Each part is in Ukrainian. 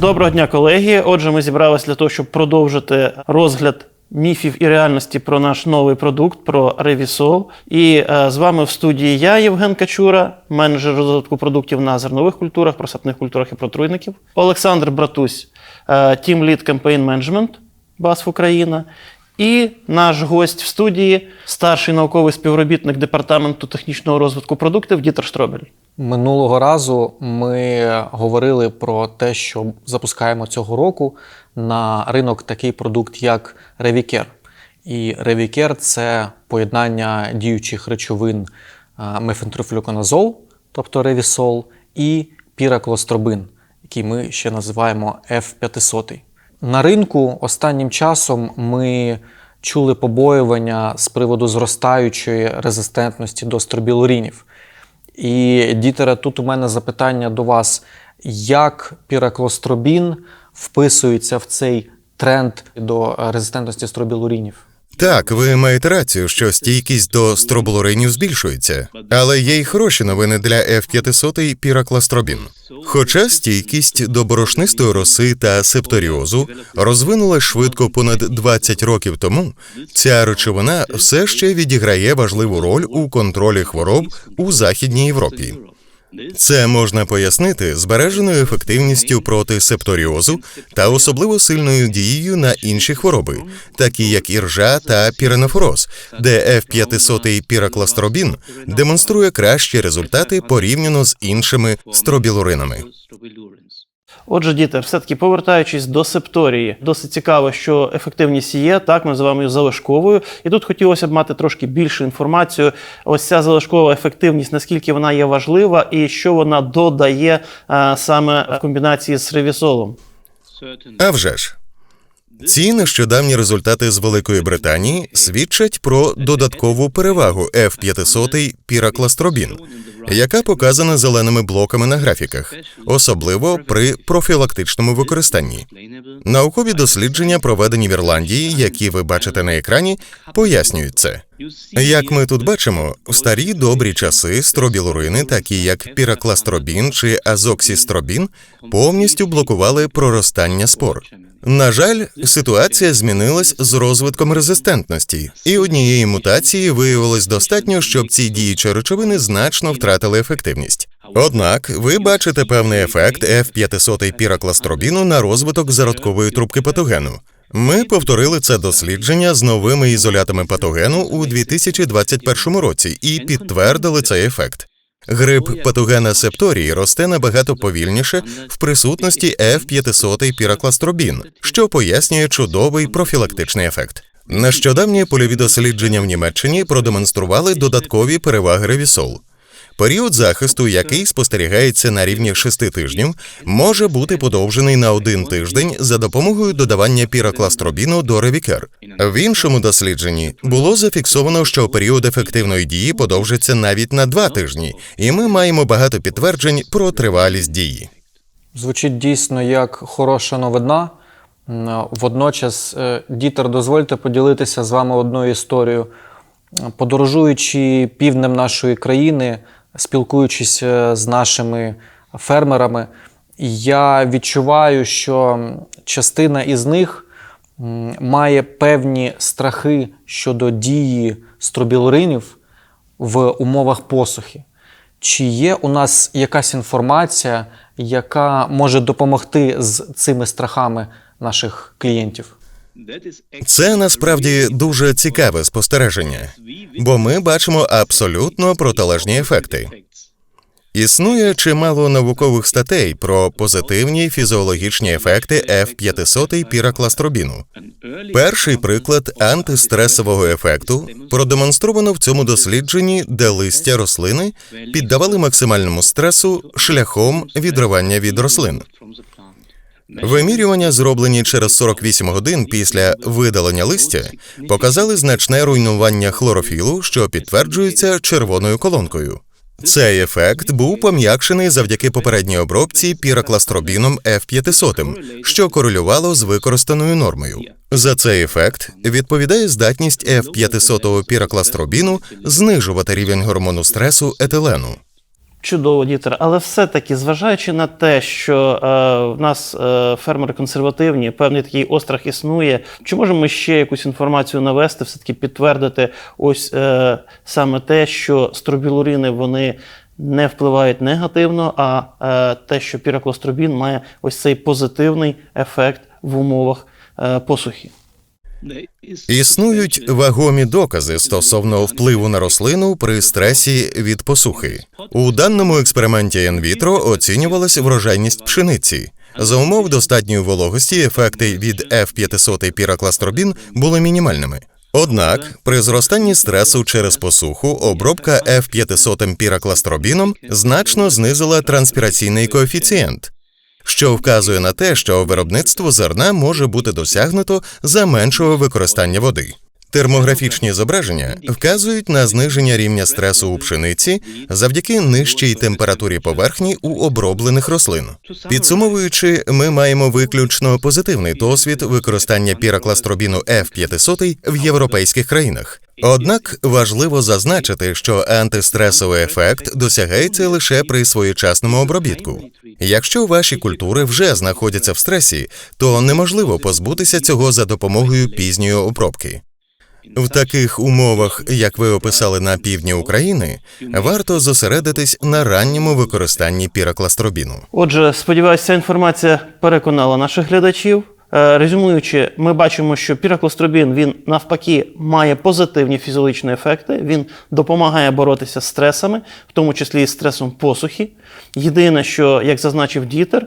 Доброго дня, колеги. Отже, ми зібралися для того, щоб продовжити розгляд міфів і реальності про наш новий продукт, про Ревісол. І е, з вами в студії я, Євген Качура, менеджер розвитку продуктів на зернових культурах, просапних культурах і протруйників. Олександр Братусь, Team Lead Campaign Management, БАСФ Україна. І наш гость в студії, старший науковий співробітник департаменту технічного розвитку продуктів Дітер Штробель. Минулого разу ми говорили про те, що запускаємо цього року на ринок такий продукт, як Revicare. І Revicare – це поєднання діючих речовин а, мефентрифлюконазол, тобто Revisol, і піраклостробин, який ми ще називаємо F500. На ринку останнім часом ми чули побоювання з приводу зростаючої резистентності до стробілурінів. І дітере, тут у мене запитання до вас: як піраклостробін вписується в цей тренд до резистентності стробілурінів? Так, ви маєте рацію, що стійкість до стробулоринів збільшується, але є й хороші новини для F500 і піракластробін. Хоча стійкість до борошнистої роси та септоріозу розвинулась швидко понад 20 років тому, ця речовина все ще відіграє важливу роль у контролі хвороб у Західній Європі. Це можна пояснити збереженою ефективністю проти септоріозу та особливо сильною дією на інші хвороби, такі як іржа та піренофороз, де F500 піракластробін демонструє кращі результати порівняно з іншими стробілуринами. Отже, діти, все-таки повертаючись до септорії, досить цікаво, що ефективність є, так, ми називаємо її залишковою. І тут хотілося б мати трошки більшу інформацію. Ось ця залишкова ефективність, наскільки вона є важлива, і що вона додає а, саме в комбінації з ревісолом. А вже ж. Ці нещодавні результати з Великої Британії свідчать про додаткову перевагу F500 піракластробін, яка показана зеленими блоками на графіках, особливо при профілактичному використанні. Наукові дослідження, проведені в Ірландії, які ви бачите на екрані, пояснюють це. Як ми тут бачимо, в старі добрі часи стробілурини, такі як піракластробін чи азоксістробін, повністю блокували проростання спор. На жаль, ситуація змінилась з розвитком резистентності, і однієї мутації виявилось достатньо, щоб ці діючі речовини значно втратили ефективність. Однак ви бачите певний ефект F500 піракластробіну на розвиток зародкової трубки патогену. Ми повторили це дослідження з новими ізолятами патогену у 2021 році і підтвердили цей ефект. Гриб патогена септорії росте набагато повільніше в присутності F500 піракластробін, що пояснює чудовий профілактичний ефект. Нещодавні польові дослідження в Німеччині продемонстрували додаткові переваги ревісол. Період захисту, який спостерігається на рівні 6 тижнів, може бути подовжений на один тиждень за допомогою додавання піракластробіну до ревікер. В іншому дослідженні було зафіксовано, що період ефективної дії подовжиться навіть на два тижні, і ми маємо багато підтверджень про тривалість дії. Звучить дійсно як хороша новина. Водночас, е, Дітер, дозвольте поділитися з вами одною історією. Подорожуючи півднем нашої країни, спілкуючись е, з нашими фермерами, я відчуваю, що частина із них має певні страхи щодо дії стробілуринів в умовах посухи. Чи є у нас якась інформація, яка може допомогти з цими страхами наших клієнтів? Це насправді дуже цікаве спостереження, бо ми бачимо абсолютно протилежні ефекти. Існує чимало наукових статей про позитивні фізіологічні ефекти F500 піракластробіну. Перший приклад антистресового ефекту продемонстровано в цьому дослідженні, де листя рослини піддавали максимальному стресу шляхом відривання від рослин. Вимірювання, зроблені через 48 годин після видалення листя, показали значне руйнування хлорофілу, що підтверджується червоною колонкою. Цей ефект був пом'якшений завдяки попередній обробці піракластробіном F500, що корелювало з використаною нормою. За цей ефект відповідає здатність F500 піракластробіну знижувати рівень гормону стресу етилену. Чудово, дітер. Але все-таки, зважаючи на те, що е, в нас е, фермери консервативні, певний такий острах існує, чи можемо ще якусь інформацію навести, все-таки підтвердити ось е, саме те, що стробілурини вони не впливають негативно, а е, те, що піроклостробін має ось цей позитивний ефект в умовах е, посухи. Існують вагомі докази стосовно впливу на рослину при стресі від посухи. У даному експерименті інвітро оцінювалась врожайність пшениці. За умов достатньої вологості ефекти від F500 піракластробін були мінімальними. Однак при зростанні стресу через посуху обробка F500 піракластробіном значно знизила транспіраційний коефіцієнт, що вказує на те, що виробництво зерна може бути досягнуто за меншого використання води. Термографічні зображення вказують на зниження рівня стресу у пшениці завдяки нижчій температурі поверхні у оброблених рослин. Підсумовуючи, ми маємо виключно позитивний досвід використання піракластробіну F500 в європейських країнах. Однак важливо зазначити, що антистресовий ефект досягається лише при своєчасному обробітку. Якщо ваші культури вже знаходяться в стресі, то неможливо позбутися цього за допомогою пізньої обробки. В таких умовах, як ви описали на півдні України, варто зосередитись на ранньому використанні піракластробіну. Отже, сподіваюся, інформація переконала наших глядачів. Е, Резюмуючи, ми бачимо, що піраклостробін він навпаки має позитивні фізіологічні ефекти. Він допомагає боротися з стресами, в тому числі і стресом посухи. Єдине, що, як зазначив дітер,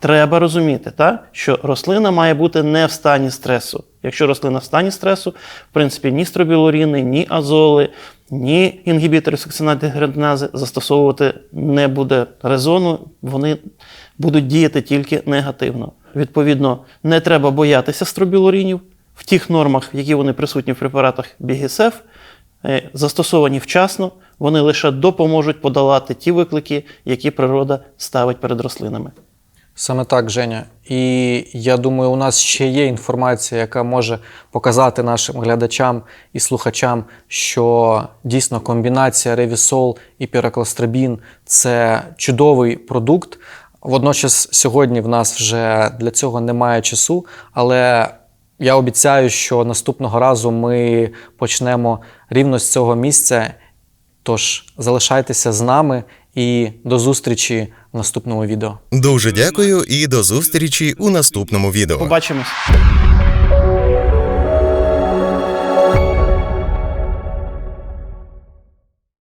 треба розуміти, та, що рослина має бути не в стані стресу. Якщо рослина в стані стресу, в принципі, ні стробілуріни, ні азоли, ні інгібітори сукцинатигреднази застосовувати не буде резону, вони будуть діяти тільки негативно. Відповідно, не треба боятися стробілурінів в тих нормах, які вони присутні в препаратах Бігісеф, е, застосовані вчасно, вони лише допоможуть подолати ті виклики, які природа ставить перед рослинами. Саме так, Женя. І я думаю, у нас ще є інформація, яка може показати нашим глядачам і слухачам, що дійсно комбінація Ревісол і Піракластрабін це чудовий продукт. Водночас сьогодні в нас вже для цього немає часу, але я обіцяю, що наступного разу ми почнемо рівно з цього місця. Тож залишайтеся з нами і до зустрічі в наступному відео. Дуже дякую і до зустрічі у наступному відео. Побачимось!